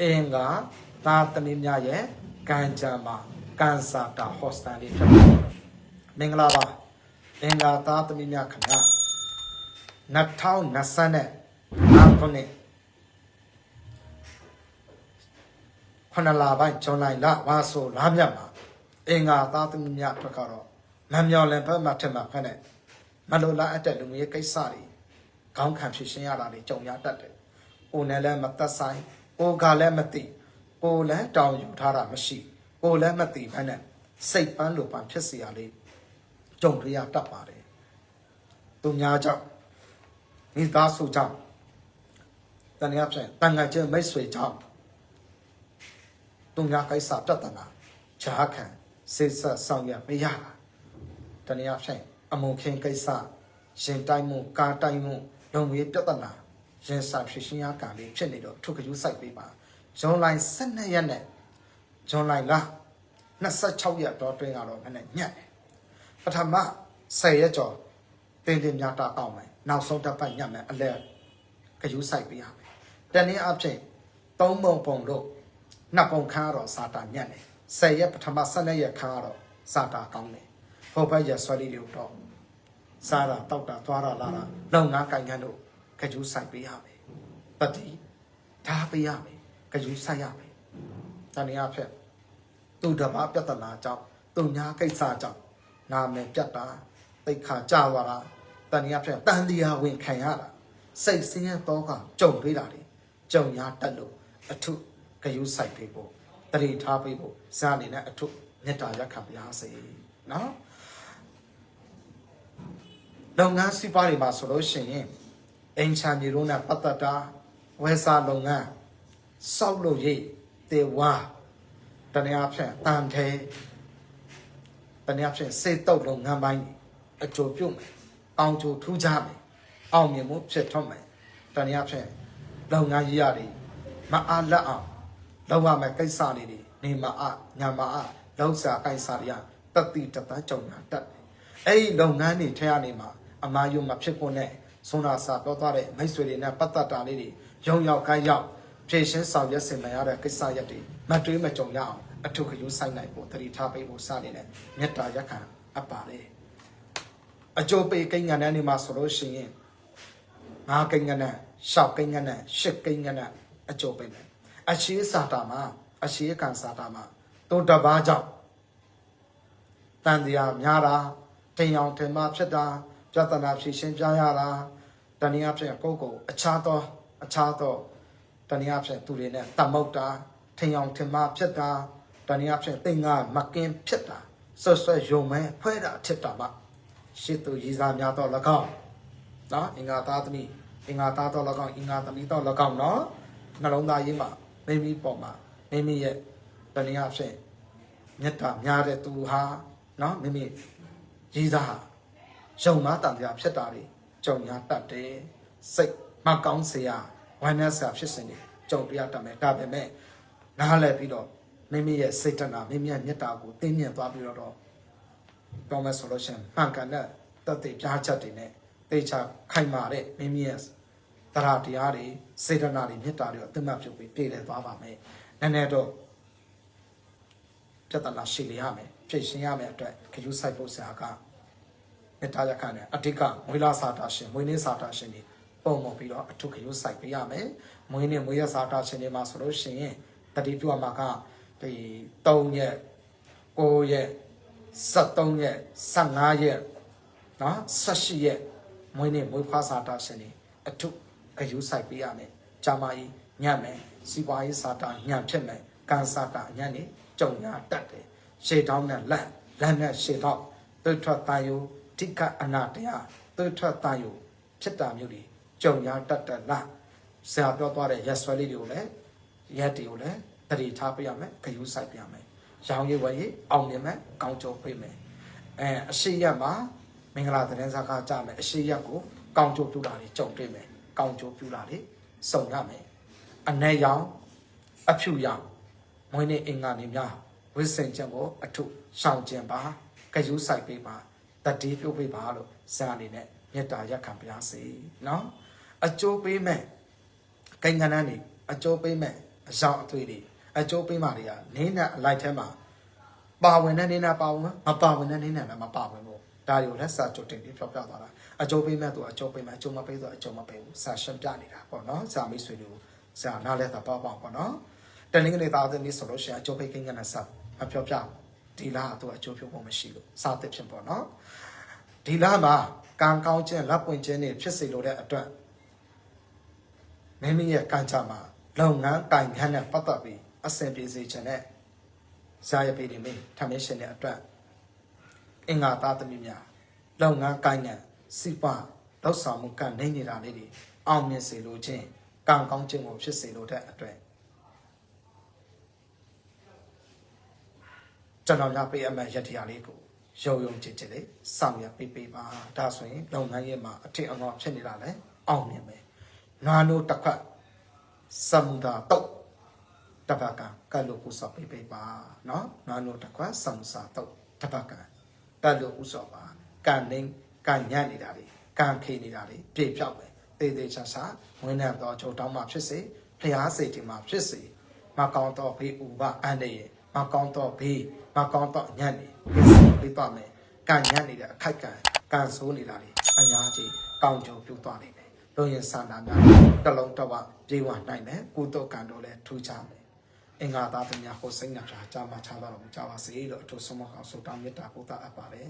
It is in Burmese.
အင်္ဂါသာသမီများရဲ့ကံကြမ္မာကန်စာတာဟော့စတန်လေးဖြစ်ပါတယ်မင်္ဂလာပါအင်္ဂါသာသမီများခင်ဗျာ2020နဲ့5ခုနှစ်ခဏလာပိုင်းဇွန်လလဝါဆိုလာမြတ်မှာအင်္ဂါသာသမီများအတွက်ကတော့မမျော်လင့်ဖက်မှထက်မှဖက်နဲ့မလိုလားအပ်တဲ့လူမျိုးရေးကိစ္စတွေခေါင်းခံဖြစ်ရှင်းရတာတွေကြုံရတတ်တယ်။ကိုယ်နဲ့လည်းမသက်ဆိုင် ကိုယ်ကလည်းမသိကိုယ်လည်းတောင်းယူထားတာမရှိကိုယ်လည်းမသိဘဲနဲ့စိတ်ပန်းလိုပန်းဖြစ်เสียလေးကြုံရတတ်ပါတယ်။သူများကြောင့်မိသားစုကြောင့်တနည်းအားဖြင့်တန်ခါကျမိတ်ဆွေကြောင့်သူများကိစ္စတတ်တနာခြားခံစိတ်ဆက်ဆောင်ရမရတာတနည်းအားဖြင့်အမုံခင်းကိစ္စရင်တိုင်းမှုကားတိုင်းမှုလုံငွေပြဿနာ ရင်စာဖြစ်ရှင်းရကံလေးဖြစ်နေတော့ထုတ်ကြူးစိုက်ပေးပါဇွန်လ12ရက်နဲ့ဇွန်လက26ရက်တော့တွင်းကတော့နည်းနည်းညံ့တယ်ပထမ10ရက်ကျော်တင်းတင်းများတာအောင်မယ်နောက်ဆုံးတစ်ပတ်ညံ့မယ်အလဲကြူးစိုက်ပေးရမယ်တနည်းအားဖြင့်သုံးပုံပုံလို့နှစ်ပုံခါတော့စာတာညံ့တယ်10ရက်ပထမ12ရက်ခါတော့စာတာကောင်းတယ်ဟိုဘက်ရဆွဲလေးတွေတော့စားတာတောက်တာသွားတာလာတာလုံငါကင်ကန်တို့ ကြကျူးဆိုင်ပေးရမယ်တတိဓာပေးရမယ်ကြကျူးဆိုင်ရမယ်တဏှာဖြက်သူတဘာပြဿနာကြောင့်သူညာကိစ္စကြောင့်နာမည်ပြတ်တာတိတ်ခါကြသွားတာတဏှာဖြက်တန်တရားဝင်ခံရတာစိတ်ဆင်းရဲတော့ကကြုံပေးတာလေကြုံရတတ်လို့အထုကြကျူးဆိုင်ပေးဖို့တတိထားပေးဖို့ဇာအနေနဲ့အထုမေတ္တာရက်ခံပါစေနော်လုပ်ငန်းစီးပွားတွေမှာဆိုလို့ရှိရင် အင်ချာမျိုးလုံးနဲ့ပတ်သက်တာဝယ်စာလုပ်ငန်းစောက်လို့ရိတ်တေဝါတနည်းအားဖြင့်တန်သေးတနည်းအားဖြင့်စေတုပ်လုပ်ငန်းပိုင်းအကျိုးပြုမယ်အောင်ကျိုးထူးခြားမယ်အောင်မြင်မှုဖြစ်ထွန်းမယ်တနည်းအားဖြင့်လုပ်ငန်းကြီးရတယ်မအားလက်အောင်လုပ်ရမယ့်ကိစ္စလေးတွေနေမအားညာမအားလောက်စာကိစ္စတွေကတတိတပတ်ကြုံတာတတ်တယ်အဲ့ဒီလုပ်ငန်းတွေထဲကနေမှာအမာယုံမဖြစ်ဖို့နဲ့ ဆွမ်းနာစာပြောသွားတဲ့မိတ်ဆွေတွေနဲ့ပတ်သက်တာလေးတွေရုံရောက်ကိုင်းရောက်ဖြည့်ရှင်းဆောင်ရွက်စင်မရတဲ့ကိစ္စရက်တွေမတွေးမကြုံရအောင်အထုခယူဆိုင်နိုင်ဖို့တတိထားပေးဖို့စနေတဲ့မေတ္တာရက်ခံအပ်ပါလေအကျိုးပေးကိန်းငံတဲ့နေမှာဆိုလို့ရှိရင်ငါးကိန်းငံနဲ့ရှောက်ကိန်းငံနဲ့ရှစ်ကိန်းငံနဲ့အကျိုးပေးမယ်အရှိစာတာမှာအရှိကံစာတာမှာတုံတပားကြောင့်တန်တရားများတာတင်အောင်တင်မဖြစ်တာ ပြဿနာဖြေရှင်းပြရတာတနည်းအားဖြင့်ကိုယ့်ကိုယ်အခြားသောအခြားသောတနည်းအားဖြင့်သူတွေနဲ့တမုတ်တာတင်အောင်တင်မဖြစ်တာတနည်းအားဖြင့်တင်ငါမကင်းဖြစ်တာဆွတ်ဆွတ်ယုံမဲဖွဲတာဖြစ်တာမှရှစ်သူရည်စားများတော့၎င်းနော်အင်္ဂါသားသမီးအင်္ဂါသားတော့၎င်းအင်္ဂါသမီးတော့၎င်းနော်နှလုံးသားရင်းမှာမိမိပေါ်မှာမိမိရဲ့တနည်းအားဖြင့်မေတ္တာများတဲ့သူဟာနော်မိမိရည်သား ရုံမတန်တရားဖြစ်တာတွေကြုံရတတ်တယ်စိတ်မကောင်းစရာဝမ်းနည်းစရာဖြစ်စဉ်တွေကြုံရတတ်မယ်ဒါပေမဲ့နားလည်ပြီးတော့မိမိရဲ့စိတ်တနာမိမိရဲ့မေတ္တာကိုသိမြင်သွားပြီးတော့တော့မယ်ဆိုလို့ရှိရင်မှန်ကန်တဲ့တတ်သိပြားချက်တွေနဲ့တေချာခိုင်မာတဲ့မိမိရဲ့တရားတရားတွေစေတနာတွေမေတ္တာတွေကိုအသိမှတ်ပြုပြီးပြည်လည်သွားပါမယ်နည်းနည်းတော့ပြဿနာရှိလေရမယ်ဖြည့်ရှင်းရမယ်အတွက်ခရူးဆိုင်ဖို့ဆရာက မေတ္တာရခနဲ့အဓိကမွေးလာစာတာရှင်မွေးနေ့စာတာရှင်တွေပုံပေါ်ပြီးတော့အထုခရူးဆိုင်ပေးရမယ်မွေးနေ့မွေးရစာတာရှင်တွေမှာဆိုလို့ရှိရင်တတိပြုမှာကဒီ3ရက်9ရက်73ရက်15ရက်နော်18ရက်မွေးနေ့မွေးဖွားစာတာရှင်တွေအထုခရူးဆိုင်ပေးရမယ်ဂျာမာကြီးညံ့မယ်စီပွားရေးစာတာညံ့ဖြစ်မယ်ကန်စာတာညံ့နေကြုံရတတ်တယ်ရှေ့တောင်းနဲ့လက်လက်နဲ့ရှေ့တော့သွေးထွက်တန်ယူ ထိကအနာတရားသွေးထွက်တန်ယူဖြစ်တာမျိုးတွေကြုံရတတ်တယ်လားဆရာပြောသွားတဲ့ရက်ဆွဲလေးတွေကိုလည်းရက်တွေကိုလည်းတတိထားပေးရမယ်ခယူးဆိုင်ပြရမယ်ရောင်ရည်ဝယ်ရည်အောင်မြင်မယ်ကောင်းကျိုးပေးမယ်အဲအရှိရက်မှာမင်္ဂလာသတင်းစကားကြမယ်အရှိရက်ကိုကောင်းကျိုးပြုတာတွေကြုံတွေ့မယ်ကောင်းကျိုးပြုတာတွေစုံရမယ်အ내ရောင်အဖြူရောင်မွေးနေ့အင်္ဂါနေများဝိစိန်ချက်ကိုအထုရှောင်ကျင်ပါခယူးဆိုင်ပေးပါ တတိပြုတ်ပေးပါလို့ဇာအနေနဲ့မေတ္တာရက်ခံပါစေနော်အကျိုးပေးမဲ့ကိန်းဂဏန်းနေအကျိုးပေးမဲ့အအကြောင်းအသွေးတွေအကျိုးပေးမှတွေကနေ နဲ့အလိုက်ထဲမှာပါဝင်တဲ့နေနဲ့ပါဝင်မပါဝင်တဲ့နေနဲ့လည်းမပါဝင်ဘူးဒါတွေကိုလက်စာချုပ်တင်ပြီးပြောပြသွားတာအကျိုးပေးမဲ့သူအကျိုးပေးမဲ့အကျိုးမပေးသူအကျိုးမပေးဘူးစာရှင်းပြနေတာပေါ့နော်စာမိတ်ဆွေတွေကိုစာနားလဲတာပေါ့ပေါ့ပေါ့နော်တနင်္ဂနွေသားသမီးဆိုလို့ရှိရင်အကျိုးပေးကိန်းကနဲ့စာမပြောပြဘူး ဒီလားကသူအကျိုးပြုဖို့မရှိလို့စာသစ်ဖြစ်ပေါ့နော်ဒီလားမှာကံကောင်းခြင်းလက်ပွင့်ခြင်းတွေဖြစ်စေလိုတဲ့အတွက်မိမိရဲ့ကံကြမ္မာလုပ်ငန်းတိုင်ခန်းနဲ့ပတ်သက်ပြီးအဆင်ပြေစေခြင်းနဲ့ဇာယပေတွေမိထမင်းရှင်တဲ့အတွက်အင်္ဂါသားသမီးများလုပ်ငန်းကိုင်းငံစိပလောက်ဆောင်မှုကနေနေတာလေးတွေအောင်မြင်စေလိုခြင်းကံကောင်းခြင်းကိုဖြစ်စေလိုတဲ့အတွက် ကျွန်တော်များပေးအပ်မှရက်တရားလေးကိုရုံရုံချစ်ချစ်လေးစောင့်ရပေးပေးပါဒါဆိုရင်လုပ်ငန်းရဲ့မှာအထင်အမှားဖြစ်နေတာလည်းအောင်မြင်မယ်ငါတို့တစ်ခါစမုဒတုတ်တပကကလုကုစောပေးပေးပါနော်ငါတို့တစ်ခါစမုစာတုတ်တပကကလုကုစောပါကံနေကံညံ့နေတာလေကံခေနေတာလေပြေပြောက်ပဲတေးသေးချာချာဝင်းနေတော့ချုပ်တောင်းမှဖြစ်စေဖျားစေခြင်းမှဖြစ်စေမကောင်းတော့ဘေးဥပအန္တရာယ် မကောင်းတော့ဘေးမကောင်းတော့ညံ့နေပြီးပါမယ်ကန်ညံ့နေတဲ့အခိုက်ကန်ကန်ဆိုးနေတာလေအများကြီးကောင်းကြုံပြုသွားနိုင်တယ်လို့ရင်စာနာများတစ်လုံးတစ်ဝပြေဝနိုင်တယ်ကုသကံတို့လည်းထူးခြားမယ်အင်္ဂါသားသမီးဟိုစိတ်နှပြကြာမှချားတော်မူကြပါစေလို့အထူးဆုံးမအောင်ဆုတောင်းမေတ္တာပို့သအပ်ပါတယ်